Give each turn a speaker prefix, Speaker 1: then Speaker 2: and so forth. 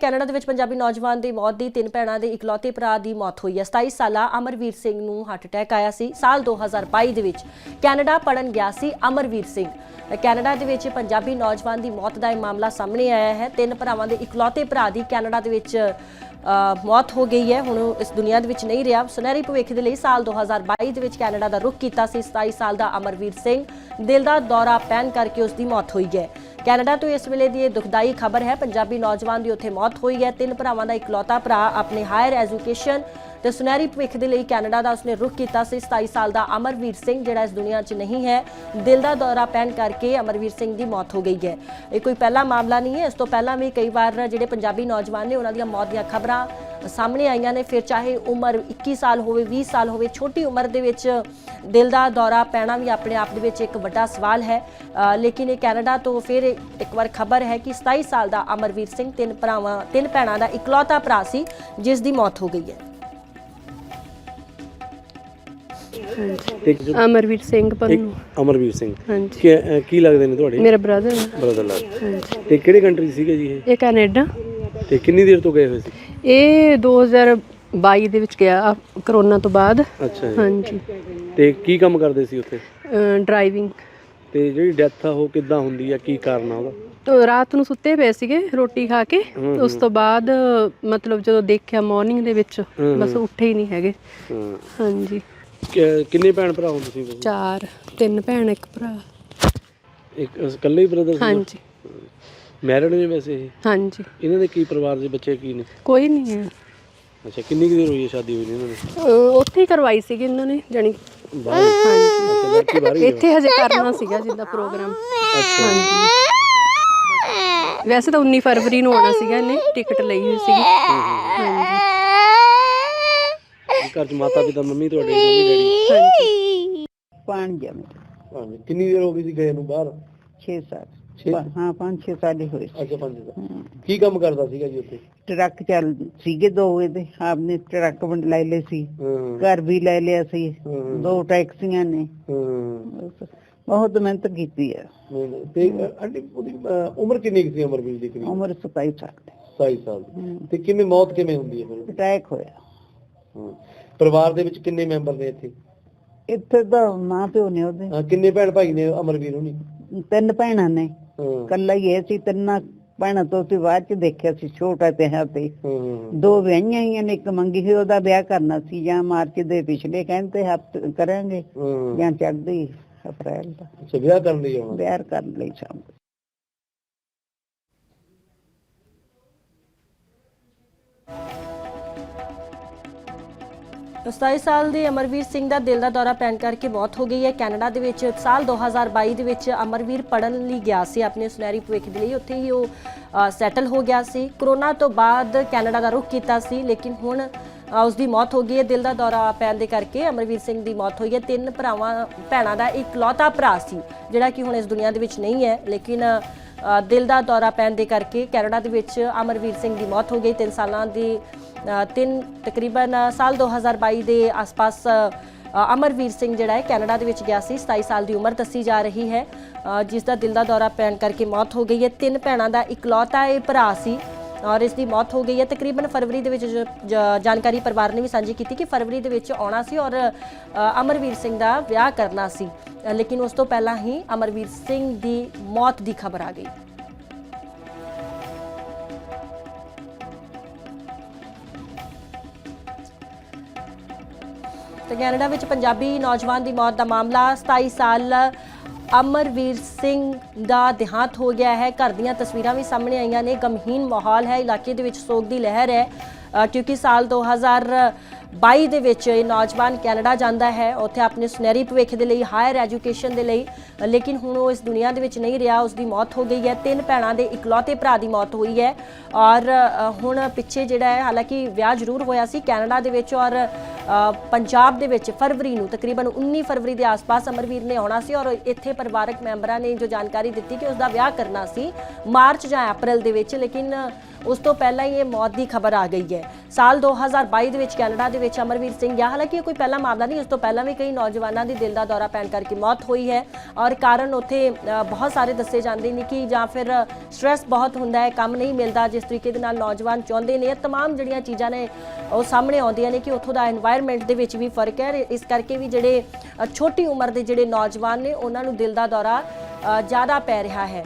Speaker 1: Canada ਦੇ ਵਿੱਚ ਪੰਜਾਬੀ ਨੌਜਵਾਨ ਦੀ ਮੌਤ ਦੀ ਤਿੰਨ ਭੈਣਾਂ ਦੇ ਇਕਲੌਤੇ ਭਰਾ ਦੀ ਮੌਤ ਹੋਈ ਹੈ। 27 ਸਾਲਾ ਅਮਰਵੀਰ ਸਿੰਘ ਨੂੰ ਹਾਰਟ ਅਟੈਕ ਆਇਆ ਸੀ। ਸਾਲ 2022 ਦੇ ਵਿੱਚ ਕੈਨੇਡਾ ਪੜਨ ਗਿਆ ਸੀ ਅਮਰਵੀਰ ਸਿੰਘ। ਕੈਨੇਡਾ ਦੇ ਵਿੱਚ ਪੰਜਾਬੀ ਨੌਜਵਾਨ ਦੀ ਮੌਤ ਦਾ ਇਹ ਮਾਮਲਾ ਸਾਹਮਣੇ ਆਇਆ ਹੈ। ਤਿੰਨ ਭਰਾਵਾਂ ਦੇ ਇਕਲੌਤੇ ਭਰਾ ਦੀ ਕੈਨੇਡਾ ਦੇ ਵਿੱਚ ਮੌਤ ਹੋ ਗਈ ਹੈ। ਹੁਣ ਇਸ ਦੁਨੀਆ ਦੇ ਵਿੱਚ ਨਹੀਂ ਰਿਹਾ। ਸੁਨਹਿਰੀ ਭਵਿੱਖ ਦੇ ਲਈ ਸਾਲ 2022 ਦੇ ਵਿੱਚ ਕੈਨੇਡਾ ਦਾ ਰੁਖ ਕੀਤਾ ਸੀ। 27 ਸਾਲ ਦਾ ਅਮਰਵੀਰ ਸਿੰਘ ਦਿਲ ਦਾ ਦੌਰਾ ਪੈਣ ਕਰਕੇ ਉਸ ਦੀ ਮੌਤ ਹੋਈ ਹੈ। ਕੈਨੇਡਾ ਤੋਂ ਇਸ ਵੇਲੇ ਦੀ ਇਹ ਦੁਖਦਾਈ ਖਬਰ ਹੈ, ਪੰਜਾਬੀ ਨੌਜਵਾਨ ਦੀ ਉੱਥੇ ਮੌਤ ਹੋਈ ਹੈ। ਤਿੰਨ ਭਰਾਵਾਂ ਦਾ ਇਕਲੌਤਾ ਭਰਾ ਆਪਣੇ ਹਾਇਰ ਐਜੂਕੇਸ਼ਨ ਤੇ ਸੁਨਹਿਰੀ ਭਵਿੱਖ ਦੇ ਲਈ ਕੈਨੇਡਾ ਦਾ ਉਸਨੇ ਰੁਖ ਕੀਤਾ ਸੀ। 27 ਸਾਲ ਦਾ ਅਮਰਵੀਰ ਸਿੰਘ, ਜਿਹੜਾ ਇਸ ਦੁਨੀਆ 'ਚ ਨਹੀਂ ਹੈ, ਦਿਲ ਦਾ ਦੌਰਾ ਪੈਣ ਕਰਕੇ ਅਮਰਵੀਰ ਸਿੰਘ ਦੀ ਮੌਤ ਹੋ ਗਈ ਹੈ। ਇਹ ਕੋਈ ਪਹਿਲਾ ਮਾਮਲਾ ਨਹੀਂ ਹੈ। ਇਸ ਤੋਂ ਪਹਿਲਾਂ ਵੀ ਕਈ ਵਾਰ ਜਿਹੜੇ ਪੰਜਾਬੀ ਨੌਜਵਾਨ ਨੇ ਉਹਨਾਂ ਦੀਆਂ ਮੌਤ ਦੀਆਂ ਖਬਰਾਂ ਸਾਹਮਣੇ ਆਈਆਂ ਨੇ। ਫਿਰ ਚਾਹੇ ਉਮਰ 21 ਸਾਲ ਹੋਵੇ 20 ਸਾਲ ਹੋਵੇ ਛੋਟੀ ਉਮਰ ਦੇ ਵਿੱਚ ਦਿਲ ਦਾ ਦੌਰਾ ਪੈਣਾ ਵੀ ਆਪਣੇ ਆਪ ਦੇ ਵਿੱਚ ਇੱਕ ਵੱਡਾ ਸਵਾਲ ਹੈ। ਲੇਕਿਨ ਇਹ ਕੈਨੇਡਾ ਤੋਂ ਫਿਰ ਇੱਕ ਵਾਰ ਖਬਰ ਹੈ ਕਿ 27 ਸਾਲ ਦਾ ਅਮਰਵੀਰ ਸਿੰਘ ਤਿੰਨ ਭਰਾਵਾਂ ਤਿੰਨ ਭੈਣਾਂ ਦਾ ਇਕਲੌਤਾ ਭਰਾ ਸੀ ਜਿਸ ਦੀ ਮੌਤ ਹੋ ਗਈ ਹੈ।
Speaker 2: ਇੱਕ
Speaker 3: ਅਮਰਵੀਰ ਸਿੰਘ ਪੰਨੂ।
Speaker 2: ਅਮਰਵੀਰ ਸਿੰਘ।
Speaker 3: ਹਾਂਜੀ।
Speaker 2: ਕੀ ਲੱਗਦੇ ਨੇ ਤੁਹਾਡੇ?
Speaker 3: ਮੇਰਾ ਬ੍ਰਦਰ
Speaker 2: ਬ੍ਰਦਰ ਲੱਗ ਤੇ ਕਿਹੜੇ ਕੰਟਰੀ ਸੀਗੇ ਜੀ ਇਹ?
Speaker 3: ਇਹ ਕੈਨੇਡਾ।
Speaker 2: ਤੇ ਕਿੰਨੀ ਦੇਰ ਤੋਂ ਗਏ ਹੋਏ ਸੀ?
Speaker 3: ਇਹ 2022 ਦੇ ਵਿੱਚ ਗਿਆ ਕਰੋਨਾ ਤੋਂ ਬਾਅਦ।
Speaker 2: ਅੱਛਾ ਜੀ।
Speaker 3: ਹਾਂਜੀ।
Speaker 2: ਤੇ ਕੀ ਕੰਮ ਕਰਦੇ ਸੀ ਉੱਥੇ?
Speaker 3: ਡਰਾਈਵਿੰਗ
Speaker 2: ਤੇ ਜਿਹੜੀ ਡੈਥ ਆ ਉਹ ਕਿੱਦਾਂ ਹੁੰਦੀ ਆ? ਕੀ ਕਾਰਨ ਆ ਉਹਦਾ?
Speaker 3: ਤੋਂ ਰਾਤ ਨੂੰ ਸੁੱਤੇ ਪਏ ਸੀਗੇ ਰੋਟੀ ਖਾ ਕੇ। ਉਸ ਤੋਂ ਬਾਅਦ ਮਤਲਬ ਜਦੋਂ ਦੇਖਿਆ ਮਾਰਨਿੰਗ ਦੇ ਵਿੱਚ ਬਸ ਉੱਠੇ ਹੀ ਨਹੀਂ ਹੈਗੇ। ਹਾਂਜੀ।
Speaker 2: ਕਿੰਨੇ ਭੈਣ ਭਰਾ ਹੋ ਤੁਸੀਂ?
Speaker 3: ਚਾਰ ਤਿੰਨ ਭੈਣ ਇੱਕ ਭਰਾ।
Speaker 2: ਇੱਕ ਇਕੱਲੇ ਹੀ ਬ੍ਰਦਰ
Speaker 3: ਹਾਂਜੀ।
Speaker 2: ਮੈਰਿਡ ਨੇ ਵੈਸੇ ਇਹ?
Speaker 3: ਹਾਂਜੀ।
Speaker 2: ਇਹਨਾਂ ਦੇ ਕੀ ਪਰਿਵਾਰ ਦੇ ਬੱਚੇ ਕੀ ਨੇ?
Speaker 3: ਕੋਈ ਨਹੀਂ ਹੈ।
Speaker 2: ਅੱਛਾ ਕਿੰਨੀ ਕੁ ਦੇਰ ਹੋਈ ਹੈ ਸ਼ਾਦੀ ਹੋਈ ਨੂੰ ਇਹਨਾਂ ਨੇ
Speaker 3: ਅਹ ਉੱਥੇ ਹੀ ਕਰਵਾਈ ਸੀਗੀ ਇਹਨਾਂ ਨੇ ਜਾਣੀ
Speaker 2: ਬਾਹਰ ਅੱਛਾ ਲੜਕੀ ਬਾਹਰ ਹੀ ਹੈ
Speaker 3: ਇੱਥੇ ਹਜੇ ਕਰਨਾ ਸੀਗਾ ਜਿੱਦਾਂ ਪ੍ਰੋਗਰਾਮ।
Speaker 2: ਅੱਛਾ।
Speaker 3: ਵੈਸੇ ਤਾਂ 19 ਫਰਵਰੀ ਨੂੰ ਆਉਣਾ ਸੀਗਾ ਇਹਨੇ ਟਿਕਟ ਲਈ ਹੋਈ ਸੀਗੀ। ਹਾਂਜੀ।
Speaker 2: ਘਰ ਚ ਮਾਤਾ ਪਿਤਾ ਮੰਮੀ ਤੁਹਾਡੇ ਮੰਮੀ ਡੈਡੀ?
Speaker 3: ਹਾਂਜੀ।
Speaker 4: ਪੰਜ ਆ ਮੇਰੇ
Speaker 2: ਹਾਂਜੀ ਕਿੰਨੀ ਦੇਰ ਹੋ ਗਈ ਸੀ ਗਏ ਨੂੰ ਬਾਹਰ?
Speaker 4: 6 ਸਾਲ ਹਾਂ 5-6 ਸਾਲ ਹੀ ਹੋਏ ਸੀ।
Speaker 2: ਅੱਛਾ ਪੰਜ ਦਾ ਕੀ ਕੰਮ ਕਰਦਾ ਸੀਗਾ ਜੀ ਉੱਥੇ?
Speaker 4: ਟਰੱਕ ਚੱਲ ਸੀਗੇ ਦੋ ਇਹਦੇ ਆਪਨੇ ਟਰੱਕ ਬਣ ਲੈ ਲਏ ਸੀ।
Speaker 2: ਹਾਂ
Speaker 4: ਘਰ ਵੀ ਲੈ ਲਿਆ ਸੀ।
Speaker 2: ਹਾਂ।
Speaker 4: ਦੋ ਟੈਕਸੀਆਂ ਨੇ।
Speaker 2: ਹਾਂ
Speaker 4: ਬਸ ਬਹੁਤ ਮਿਹਨਤ ਕੀਤੀ ਹੈ
Speaker 2: ਨਹੀਂ, ਨਹੀਂ। ਤੇ ਅ, ਆਂਟੀ ਉਹਦੀ ਅ, ਉਮਰ ਕਿੰਨੀ ਕੁ ਸੀ ਅਮਰਵੀਰ ਦੀ ਕਰੀਬ
Speaker 4: ਉਮਰ 27 ਸਾਲ ਦੀ।
Speaker 2: 27 ਸਾਲ ਦੀ। ਤੇ ਕਿਵੇਂ ਮੌਤ ਕਿਵੇਂ ਹੁੰਦੀ ਹੈ ਫਿਰ?
Speaker 4: ਅਟੈਕ ਹੋਇਆ।
Speaker 2: ਹਾਂ। ਪਰਿਵਾਰ ਦੇ ਵਿੱਚ ਕਿੰਨੇ ਮੈਂਬਰ ਨੇ ਇੱਥੇ?
Speaker 4: ਇੱਥੇ ਤਾਂ ਮਾਂ ਪਿਓ ਨੇ ਉਹਦੇ।
Speaker 2: ਹਾਂ, ਕਿੰਨੇ ਭੈਣ ਭਾਈ ਨੇ ਅਮਰਵੀਰ ਹੁਣੀ?
Speaker 4: ਤਿੰਨ ਭੈਣਾਂ ਨੇ। ਕੱਲਾ ਹੀ ਇਹ ਸੀ ਤਿੰਨਾਂ ਭੈਣਾਂ ਤੋਂ ਅਸੀਂ ਬਾਅਦ ਚ ਦੇਖਿਆ ਸੀ ਛੋਟਾ ਤੇ। ਹੈ ਤੇ ਦੋ ਵਿਆਹੀਆਂ ਹੀ ਨੇ ਇੱਕ ਮੰਗੀ ਸੀ ਉਹਦਾ ਵਿਆਹ ਕਰਨਾ ਸੀ ਜਾਂ ਮਾਰਚ ਦੇ ਪਿਛਲੇ ਕਹਿੰਦੇ ਹਫ਼ਤੇ ਕਰਾਂਗੇ ਜਾਂ ਚੜ੍ਹਦੀ ਅਪ੍ਰੈਲ ਦਾ।
Speaker 2: ਵਿਆਹ ਕਰਨ ਲਈ
Speaker 4: ਵਿਆਹ ਕਰਨ ਲਈ ਚਾਹੁੰਦੇ।
Speaker 1: 27 ਸਾਲ ਦੇ ਅਮਰਵੀਰ ਸਿੰਘ ਦਾ ਦਿਲ ਦਾ ਦੌਰਾ ਪੈਣ ਕਰਕੇ ਮੌਤ ਹੋ ਗਈ ਹੈ। ਕੈਨੇਡਾ ਦੇ ਵਿੱਚ ਸਾਲ 2022 ਦੇ ਵਿੱਚ ਅਮਰਵੀਰ ਪੜਨ ਲਈ ਗਿਆ ਸੀ। ਆਪਣੇ ਸੁਨਹਿਰੀ ਭਵਿੱਖ ਦੇ ਲਈ ਉੱਥੇ ਹੀ ਉਹ ਸੈਟਲ ਹੋ ਗਿਆ ਸੀ। ਕਰੋਨਾ ਤੋਂ ਬਾਅਦ ਕੈਨੇਡਾ ਦਾ ਰੁਖ ਕੀਤਾ ਸੀ, ਲੇਕਿਨ ਹੁਣ ਉਸ ਦੀ ਮੌਤ ਹੋ ਗਈ ਹੈ। ਦਿਲ ਦਾ ਦੌਰਾ ਪੈਣ ਦੇ ਕਰਕੇ ਅਮਰਵੀਰ ਸਿੰਘ ਦੀ ਮੌਤ ਹੋਈ ਹੈ। ਤਿੰਨ ਭਰਾਵਾਂ, ਭੈਣਾਂ ਦਾ ਇਕਲੌਤਾ ਭਰਾ ਸੀ, ਜਿਹੜਾ ਕਿ ਹੁਣ ਇਸ ਦੁਨੀਆ ਦੇ ਵਿੱਚ ਨਹੀਂ ਹੈ। ਲੇਕਿਨ ਦਿਲ ਦਾ ਦੌਰਾ ਪੈਣ ਦੇ ਕਰਕੇ ਕੈਨੇਡਾ ਦੇ ਵਿੱਚ ਅਮਰਵੀਰ ਸਿੰਘ ਦੀ ਮੌਤ ਹੋ ਗਈ। 3 ਸਾਲਾਂ ਦੀ ਤਿੰਨ, ਤਕਰੀਬਨ ਸਾਲ 2022 ਦੇ ਆਸ-ਪਾਸ ਅਮਰਵੀਰ ਸਿੰਘ ਜਿਹੜਾ ਹੈ, ਕੈਨੇਡਾ ਦੇ ਵਿੱਚ ਗਿਆ ਸੀ। 27 ਸਾਲ ਦੀ ਉਮਰ ਦੱਸੀ ਜਾ ਰਹੀ ਹੈ। ਜਿਸ ਦਾ ਦਿਲ ਦਾ ਦੌਰਾ ਪੈਣ ਕਰਕੇ ਮੌਤ ਹੋ ਗਈ ਹੈ। ਤਿੰਨ ਭੈਣਾਂ ਦਾ ਇਕਲੌਤਾ ਇਹ ਭਰਾ ਸੀ ਔਰ ਇਸ ਦੀ ਮੌਤ ਹੋ ਗਈ ਹੈ। ਤਕਰੀਬਨ ਫਰਵਰੀ ਦੇ ਵਿੱਚ ਜ- ਜ- ਜਾਣਕਾਰੀ ਪਰਿਵਾਰ ਨੇ ਵੀ ਸਾਂਝੀ ਕੀਤੀ ਕਿ ਫਰਵਰੀ ਦੇ ਵਿੱਚ ਆਉਣਾ ਸੀ ਔਰ ਅਮਰਵੀਰ ਸਿੰਘ ਦਾ ਵਿਆਹ ਕਰਨਾ ਸੀ। ਲੇਕਿਨ ਉਸ ਤੋਂ ਪਹਿਲਾਂ ਹੀ ਅਮਰਵੀਰ ਸਿੰਘ ਦੀ ਮੌਤ ਦੀ ਖਬਰ ਆ ਗਈ। ਤੇ ਕੈਨੇਡਾ ਵਿੱਚ ਪੰਜਾਬੀ ਨੌਜਵਾਨ ਦੀ ਮੌਤ ਦਾ ਮਾਮਲਾ 27 ਸਾਲ ਅਮਰਵੀਰ ਸਿੰਘ ਦਾ ਦੇਹਾਂਤ ਹੋ ਗਿਆ ਹੈ। ਘਰ ਦੀਆਂ ਤਸਵੀਰਾਂ ਵੀ ਸਾਹਮਣੇ ਆਈਆਂ ਨੇ। ਗਮਹੀਨ ਮਾਹੌਲ ਹੈ। ਇਲਾਕੇ ਦੇ ਵਿੱਚ ਸੋਗ ਦੀ ਲਹਿਰ ਹੈ। ਕਿਉਂਕਿ ਸਾਲ 2022 ਦੇ ਵਿੱਚ ਇਹ ਨੌਜਵਾਨ ਕੈਨੇਡਾ ਜਾਂਦਾ ਹੈ। ਉੱਥੇ ਆਪਣੇ ਸੁਨਹਿਰੀ ਭਵਿੱਖ ਦੇ ਲਈ, ਹਾਇਰ ਐਜੂਕੇਸ਼ਨ ਦੇ ਲਈ, ਲੇਕਿਨ ਹੁਣ ਉਹ ਇਸ ਦੁਨੀਆ ਦੇ ਵਿੱਚ ਨਹੀਂ ਰਿਹਾ। ਉਸ ਦੀ ਮੌਤ ਹੋ ਗਈ ਹੈ। ਤਿੰਨ ਭੈਣਾਂ ਦੇ ਇਕਲੌਤੇ ਭਰਾ ਦੀ ਮੌਤ ਹੋਈ ਹੈ। ਔਰ ਹੁਣ ਪਿੱਛੇ ਜਿਹੜਾ ਹੈ, ਹਾਲਾਂਕਿ ਵਿਆਹ ਜ਼ਰੂਰ ਹੋਇਆ ਸੀ ਕੈਨੇਡਾ ਦੇ ਵਿੱਚ ਔਰ ਪੰਜਾਬ ਦੇ ਵਿੱਚ ਫਰਵਰੀ ਨੂੰ, ਤਕਰੀਬਨ 19 ਫਰਵਰੀ ਦੇ ਆਸ-ਪਾਸ ਅਮਰਵੀਰ ਨੇ ਆਉਣਾ ਸੀ ਔਰ ਇੱਥੇ ਪਰਿਵਾਰਕ ਮੈਂਬਰਾਂ ਨੇ ਜੋ ਜਾਣਕਾਰੀ ਦਿੱਤੀ ਕਿ ਉਸ ਦਾ ਵਿਆਹ ਕਰਨਾ ਸੀ ਮਾਰਚ ਜਾਂ ਅਪ੍ਰੈਲ ਦੇ ਵਿੱਚ, ਲੇਕਿਨ ਉਸ ਤੋਂ ਪਹਿਲਾਂ ਹੀ ਇਹ ਮੌਤ ਦੀ ਖਬਰ ਆ ਗਈ ਹੈ। ਸਾਲ 2022 ਦੇ ਵਿੱਚ ਕੈਨੇਡਾ ਦੇ ਵਿੱਚ ਅਮਰਵੀਰ ਸਿੰਘ ਗਿਆ। ਹਾਲਾਂਕਿ ਇਹ ਕੋਈ ਪਹਿਲਾ ਮਾਮਲਾ ਨਹੀਂ ਉਸ ਤੋਂ ਪਹਿਲਾਂ ਵੀ ਕਈ ਨੌਜਵਾਨਾਂ ਦੀ ਦਿਲ ਦਾ ਦੌਰਾ ਪੈਣ ਕਰਕੇ ਮੌਤ ਹੋਈ ਹੈ ਔਰ ਕਾਰਨ ਉੱਥੇ ਬਹੁਤ ਸਾਰੇ ਦੱਸੇ ਜਾਂਦੇ ਨੇ ਕਿ ਜਾਂ ਫਿਰ ਸਟ्रेस ਬਹੁਤ ਹੁੰਦਾ ਹੈ, ਕੰਮ ਨਹੀਂ ਮਿਲਦਾ। ਜਿਸ ਤਰੀਕੇ ਦੇ ਨਾਲ ਨੌਜਵਾਨ ਚਾਹੁੰਦੇ ਨੇ, ਇਹ तमाम ਜਿਹੜੀਆਂ ਚੀਜ਼ਾਂ ਨੇ, ਉਹ ਸਾਹਮਣੇ ਆਉਂਦੀਆਂ ਨੇ ਕਿ ਉੱਥੋਂ ਦਾ এনवायरमेंट ਦੇ ਵਿੱਚ ਵੀ ਫ਼ਰਕ ਹੈ। ਇਸ ਕਰਕੇ ਵੀ ਜਿਹੜੇ ਛੋਟੀ ਉਮਰ ਦੇ ਜਿਹੜੇ ਨੌਜਵਾਨ ਨੇ, ਉਹਨਾਂ ਨੂੰ ਦਿਲ ਦਾ ਦੌਰਾ ਜ਼ਿਆਦਾ ਪੈ ਰਿਹਾ ਹੈ।